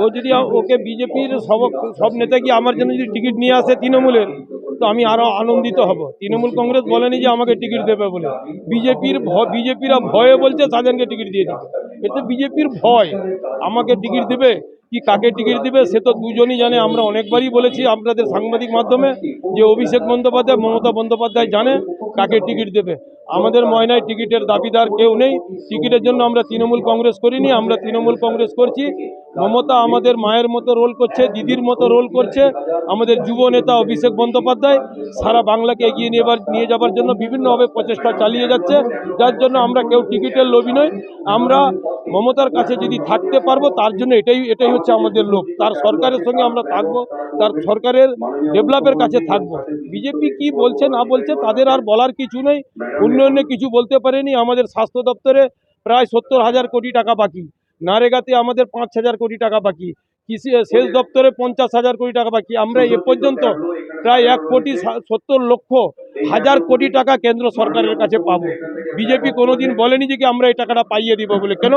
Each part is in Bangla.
ও যদি ওকে বিজেপির সব সব নেতা কি আমার জন্য যদি টিকিট নিয়ে আসে তৃণমূলের, তো আমি আরও আনন্দিত হব। তৃণমূল কংগ্রেস বলেনি যে আমাকে টিকিট দেবে বলে। বিজেপির বিজেপিরা ভয়ে বলছে, সাজানকে টিকিট দিয়ে দিবে। এতে বিজেপির ভয়। আমাকে টিকিট দেবে? কি কাকে টিকিট দিবে? সে তো দুজনই জানে। আমরা অনেকবারই বলেছি আপনাদের সাংবাদিক মাধ্যমে যে অভিষেক বন্দ্যোপাধ্যায়, মমতা বন্দ্যোপাধ্যায় জানে কাকে টিকিট দেবে। আমাদের ময়নায় টিকিটের দাবিদার কেউ নেই। টিকিটের জন্য আমরা তৃণমূল কংগ্রেস করিনি, আমরা তৃণমূল কংগ্রেস করছি। মমতা আমাদের মায়ের মতো রোল করছে, দিদির মতো রোল করছে। আমাদের যুব নেতা অভিষেক বন্দ্যোপাধ্যায় সারা বাংলাকে এগিয়ে নেবার নিয়ে যাবার জন্য বিভিন্নভাবে প্রচেষ্টা চালিয়ে যাচ্ছে। যার জন্য আমরা কেউ টিকিটের লোভী নই। আমরা মমতার কাছে যদি থাকতে পারব, তার জন্য এটাই এটাই হচ্ছে আমাদের লোক তার সরকারের সঙ্গে আমরা থাকব, তার সরকারের ডেভেলপের কাছে থাকব। বিজেপি কি বলছে, না বলছে, তাদের আর বলার কিছু নেই। উন্নয়নে কিছু বলতে পারেনি। আমাদের স্বাস্থ্য দপ্তরে প্রায় সত্তর হাজার কোটি টাকা বাকি। নারেগাতে আমাদের পাঁচ হাজার কোটি টাকা বাকি। কৃষি সেচ দপ্তরে পঞ্চাশ হাজার কোটি টাকা বাকি। আমরা এ পর্যন্ত প্রায় এক কোটি সত্তর লক্ষ হাজার কোটি টাকা কেন্দ্র সরকারের কাছে পাবো। বিজেপি কোনোদিন বলেনি যে কি আমরা এই টাকাটা পাইয়ে দিব বলে। কেন?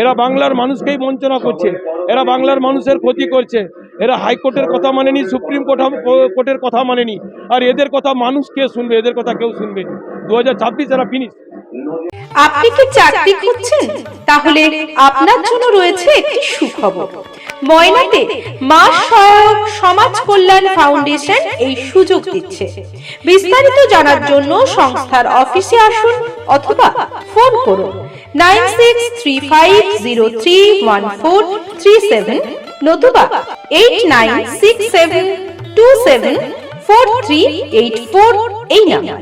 এরা বাংলার মানুষকেই বঞ্চনা করছে। এরা বাংলার মানুষের ক্ষতি করছে। এরা হাইকোর্টের কথা মানেনি, সুপ্রিম কোর্ট কোর্টের কথা মানেনি। আর এদের কথা মানুষ কে শুনবে? এদের কথা কেউ শুনবে দু হাজার ছাব্বিশ এরা ফিনিশ আপনি কি চাকরি খুঁজছেন? তাহলে আপনার জন্য রয়েছে একটি সুখবর। ময়নাতে মা সহায়ক সমাজ কল্যাণ ফাউন্ডেশন এই সুযোগ দিচ্ছে। বিস্তারিত জানার জন্য সংস্থার অফিসে আসুন অথবা ফোন করুন nine six three five zero three one four three seven নতুবা eight nine six seven two seven four three eight four এই নাম্বার।